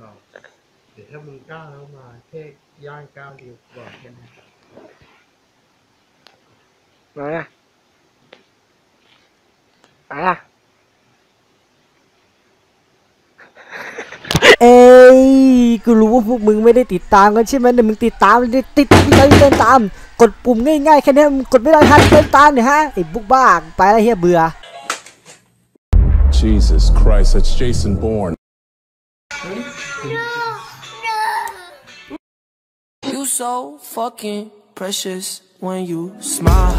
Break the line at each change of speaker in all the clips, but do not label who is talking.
หรอกเดี๋ยวถ้ามึงกล้าเข้ามาแค่ย่างก้าวเดียวบอกแค่นั้น
มาละมาละ
เอ้ยกูรู้ว่าพวกมึงไม่ได้ติดตามกันใช่ไหมแต่มึงติดตามเลยติดติดใจเดินตาม กดปุ่มง่ายๆแค่นี้มึงกดไม่ได้ทันเดินตามเนี่ยฮะไอ้บุกบ้าไปแล้วเฮียเบื่อ
Jesus Christ, that's Jason Bourne.
You so fucking precious when you smile.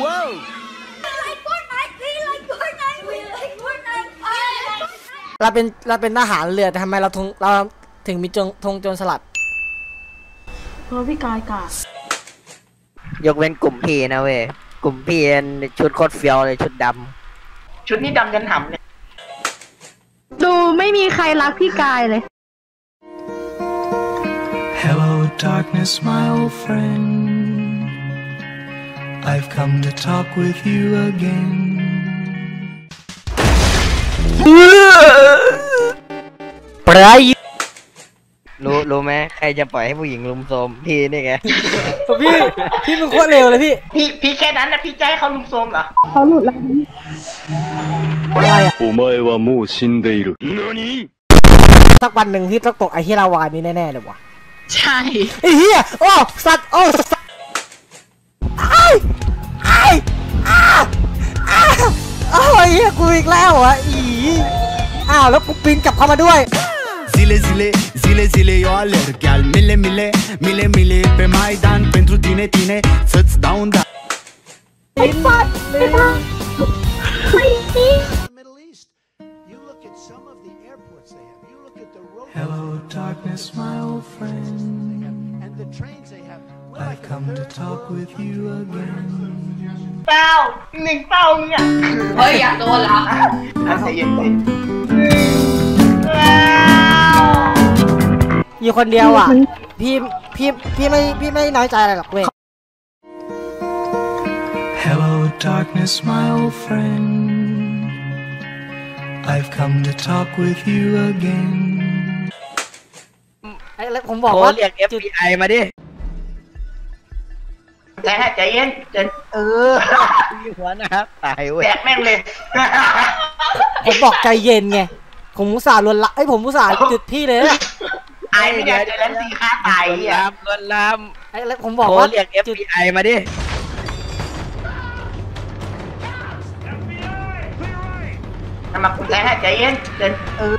Whoa!
like Fortnite, we like Fortnite, we like Fortnite. I like Fortnite.
เราเป็นเราเป็นทหารเรือแต่ทำไมเราทงเราถึงมีจงธงโจรสลัด
เพราะพี่กายกาด
ยกเว้นกลุ่มพี่นะเว้ย กลุ่มพี่ชุดโคตรเฟี้ยวเลยชุดด
ชุดนี้ดำยันหำเลย
ดูไม่มีใครรักพี่กายเลย
Hello, darkness, my old friend. I've come to talk with you again.
รู้รู้ไหมใครจะปล่อยให้ผู้หญิงลุมโทรมพี่นี่ไง
พี่พี่มึงโคตรเร็วเลยพี่
พี่พี่แค่นั้นนะพี่จะให้เขาลุมโทรมเหรอ
เขาหลุดแล้ว
อะไรอะ
お前はもう死んでいる。何
สักวันหนึ่งที่ต้องตกไอ้เฮียลาวานี้แน่ๆเลยว่ะ
ใช่
ไอ้เฮียโอ้สัตว์โอ้สัตว์ไอ้ไอ้อ้าอ้าโอ้ยเฮียกูอีกแล้วเหรอ่ะอีอ้าวแล้วกูปีนกลับเข้ามาด้วย
Zile, zile, zile, zile eu alerg Al mile, mile, mile, mile Pe Maidan pentru tine, tine Să-ți dau un da Hello, darkness, my old friend. And the trains they have. I've come to talk with you again.
Bao, Ning bao nha. Thôi dạ,
tôi là. Anh. อยากโดนเหรอ
อะใจเย็นสิ
อยู่คนเดียวอะ พี่พี่พี่ไม่พี่ไม่น้อยใจอะไรหรอกเว้ย
Hello, darkness, my old friend. I've come to talk with you again.
ไอ้แล้วผมบอก
โทร
ว่า
เรียก
จุด
FBI มาดิ
ใจให้ใจเย็นใจ
เออมีหัวหนะครับตายเว้ย
แดกแม่งเลย
ผมบอกใจเย็นไง ผมอุตส่าห์ลวนละไอ้ยผมอุตส่าห์จุดพี่เลยนะ
ไอ้ไม่ได้ใจแลนซีฆ่าตาย
ลวน
อะ
ลามลวนลาม
ไอ้แล้วผมบอก
โทร
ว่า
เรียก
จุด
FBI มาดิ
ทำมาคุณใจให้ใจเย็นใจ
เออ